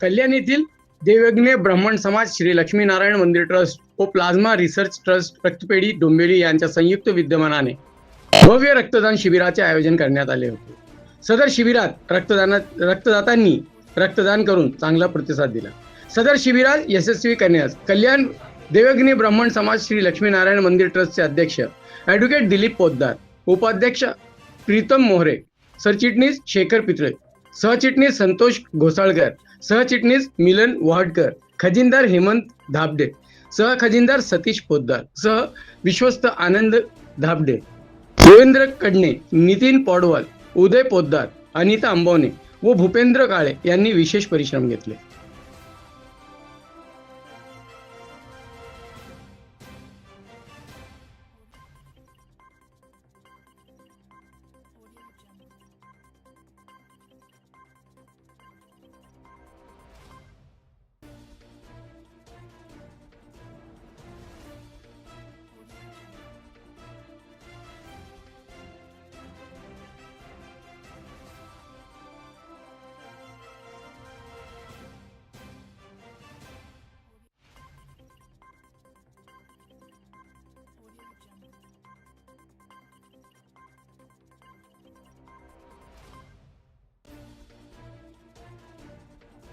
कल्याण येथील देवयज्ञ ब्राह्मण समाज श्री लक्ष्मीनारायण मंदिर ट्रस्ट व प्लाझ्मा रिसर्च ट्रस्ट रक्तपेढी डोंबिवली यांच्या संयुक्त विद्यमानाने भव्य रक्तदान शिबिराचे आयोजन करण्यात आले होते. सदर शिबिरात रक्तदानात रक्तदातांनी रक्तदान करून चांगला प्रतिसाद दिला. सदर शिबिरात यशस्वी करण्यास कल्याण देवग्नी ब्राह्मण समाज श्री लक्ष्मीनारायण मंदिर ट्रस्टचे अध्यक्ष ॲडव्होकेट दिलीप पोद्दार उपाध्यक्ष प्रीतम मोहरे सरचिटणीस शेखर पितळे सहचिटणीस संतोष घोसाळकर सहचिटणीस मिलन वहाडकर खजिनदार हेमंत धाबडे सहखजिनदार सतीश पोद्दार सह विश्वस्त आनंद धाबडे देवेंद्र कडणे नितीन पौडवाल उदय पोद्दार अनिता अंबवणे व भूपेंद्र काळे यांनी विशेष परिश्रम घेतले.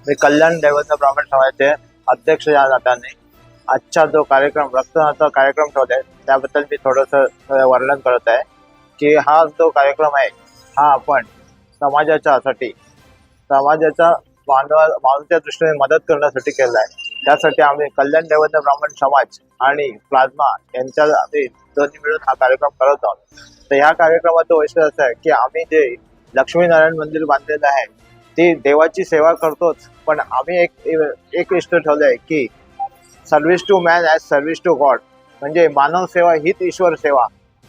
मी कल्याण दैवत ब्राह्मण समाजाचे अध्यक्ष या नात्याने आजचा जो कार्यक्रम रक्तदानाचा कार्यक्रम ठेवलाय त्याबद्दल मी थोडस वर्णन करत आहे. की हा जो कार्यक्रम आहे हा आपण समाजाच्यासाठी समाजाच्या मानवा मानवाच्या दृष्टीने मदत करण्यासाठी केला आहे. त्यासाठी आम्ही कल्याण दैवत ब्राह्मण समाज आणि प्लाझ्मा यांच्या आम्ही दोन्ही मिळून हा कार्यक्रम करत आहोत. तर ह्या कार्यक्रमाचं वैशिष्ट्य असं आहे की आम्ही जे लक्ष्मीनारायण मंदिर बांधलेलं आहे ती देवाची सेवा करतोच. पण आम्ही एक एक इष्ट ठेवलंय की service to man as service to God म्हणजे मानव सेवा हीच ईश्वर सेवा.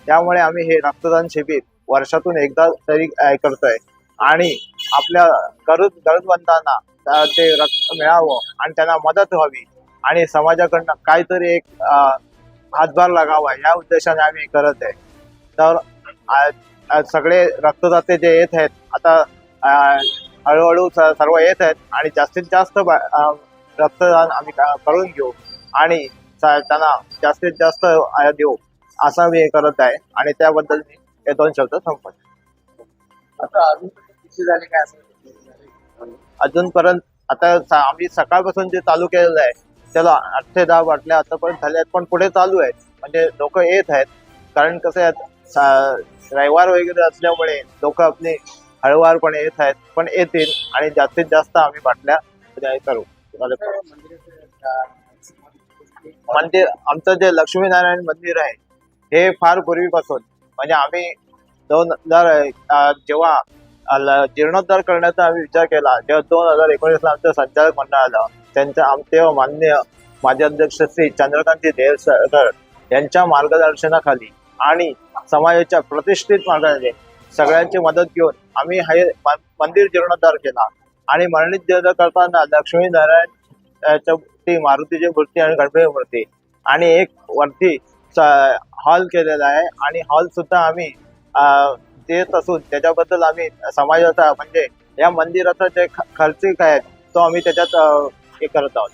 त्यामुळे आम्ही हे रक्तदान शिबिर वर्षातून एकदा तरी करतोय. आणि आपल्या गरज गरजवंतांना ते रक्त मिळावं आणि त्यांना मदत व्हावी. आणि समाजाकडनं काहीतरी एक हातभार लागावा या उद्देशाने आम्ही करत आहे. तर सगळे रक्तदाते जे येत आहेत आता हळूहळू सर्व येत आहेत आणि जास्तीत जास्त रक्तदान आम्ही करून घेऊ आणि त्यांना जास्तीत जास्त देऊ असं मी करत आहे. आणि त्याबद्दल मी हे दोन शब्द संपत आता अजून किती झाले काय असं? अजूनपर्यंत आता आम्ही सकाळपासून जे चालू केलेलं आहे त्याला आठ ते दहा बाटल्या आतापर्यंत झाल्या आहेत पण पुढे चालू आहेत. म्हणजे लोक येत आहेत. कारण कसं आहे रविवार वगैरे असल्यामुळे लोक आपली हळूवारपणे येत आहेत पण येतील आणि जास्तीत जास्त आम्ही बाटल्या करू. मंदिर आमचं जे लक्ष्मीनारायण मंदिर आहे हे फार पूर्वीपासून. म्हणजे आम्ही दोन हजार जेव्हा ल- जीर्णोद्धार करण्याचा आम्ही विचार केला जेव्हा दोन हजार एकोणीसला आमचं संचालक मंडळ आलं. त्यांच्या आमचे मान्य माजी अध्यक्ष श्री चंद्रकांती देवसरकर यांच्या मार्गदर्शनाखाली आणि समाजाच्या प्रतिष्ठित मार्गाने सगळ्यांची मदत घेऊन आम्ही हे म- मंदिर जीर्णोद्धार केला. आणि मरणित जीर्ण करताना लक्ष्मीनारायण अं, मूर्ती मारुतीची मूर्ती आणि गणपती मूर्ती. आणि एक वरती हॉल केलेला आहे. आणि हॉल सुद्धा आम्ही देत असून त्याच्याबद्दल आम्ही समाजाचा म्हणजे या मंदिराचा जे ख- खर्चिक आहे तो आम्ही त्याच्यात हे करत आहोत.